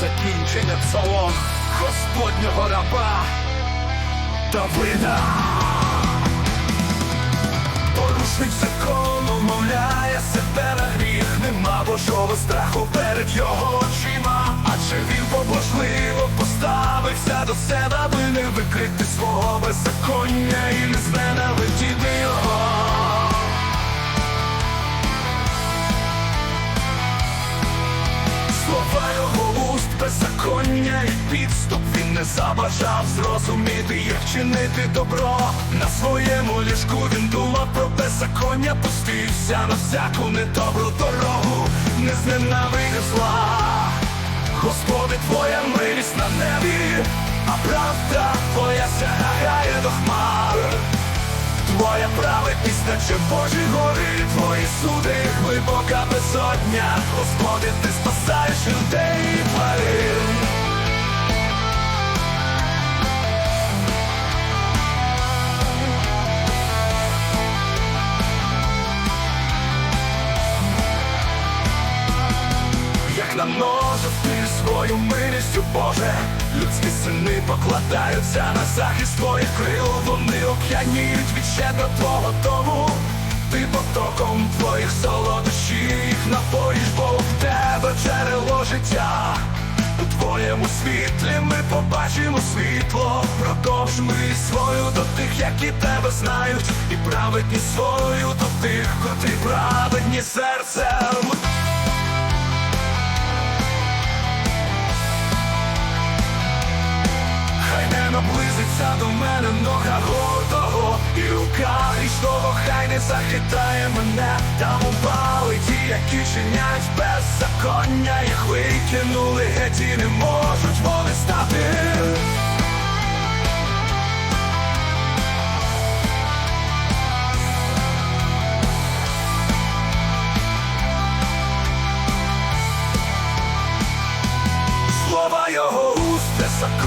закінчення псалом Господнього раба Давида. Порушник закону мовляє себе на гріх, нема божого страху перед його очима, адже він побожливо поставився до себе, аби не викрити свого беззаконня і не зненавидіти його. Забажав зрозуміти, як чинити добро. На своєму ліжку він думав про беззаконня Пустився на всяку недобру дорогу, не зненавидів зла Господи, твоя милість на небі, а правда твоя сягає до хмар. Твоя праведність, наче Божі гори, твої суди, глибока безодня, Господи, ти спасаєш людей свою милістю, Боже, людські сини покладаються на захист твоїх крил, вони оп'яніють від щедро твого дому. Ти потоком твоїх солодощів напоїш, бо в тебе джерело життя. У твоєму світлі ми побачимо світло, продовж милість свою до тих, які тебе знають, і праведність свою до тих, котрі праведні серцем. Мене нога гордого І рука річного хай не захитає мене. Там упали ті, які чинять беззаконня Їх викинули геть і не можуть вони стати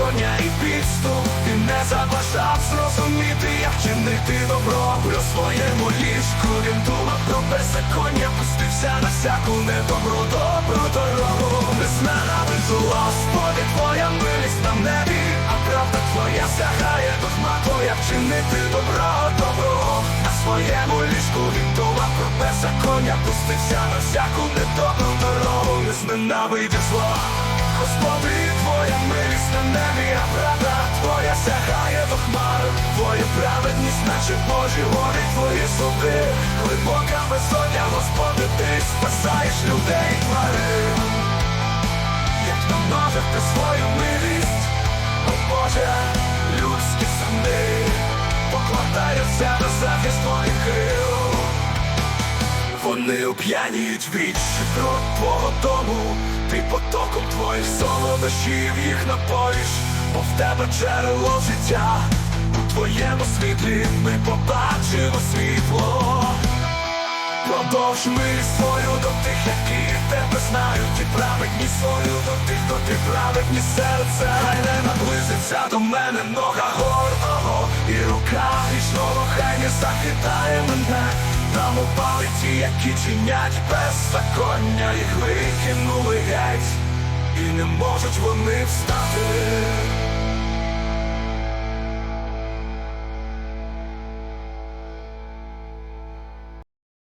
беззаконня і підступ. Він не забажав зрозуміти, як чинити добро. При своєму ліжку. Він думав про беззаконня. Пустився на всяку недобру добру дорогу. Не зненавиджу, Господи, твоя милість на небі А правда твоя сягає до хма Твоя вчинити добро добро На своєму ліжку він думав про беззаконня. Пустився на всяку недобру дорогу. Не зненавидів зла Господи, твоя милість на небі, а правда твоя сягає до хмар. Твоя праведність, наче Божі гори, твої суди. Глибока безодня, Господи, ти спасаєш людей тварин Як намножив ти свою милість, о Боже, вони оп'яніють від щедрот твого дому, ти потоком твоїх солодощів їх напоїш, бо в тебе джерело життя, у твоєму світлі ми побачимо світло. Продовж милість свою до тих, які тебе знають, і праведність свою до тих, хто ти праведні серце. Хай не наблизиться до мене нога гордого, і рука грішного хай не захитає мене. Там упали ті, які чинять беззаконня, їх викинули геть, і не можуть вони встати.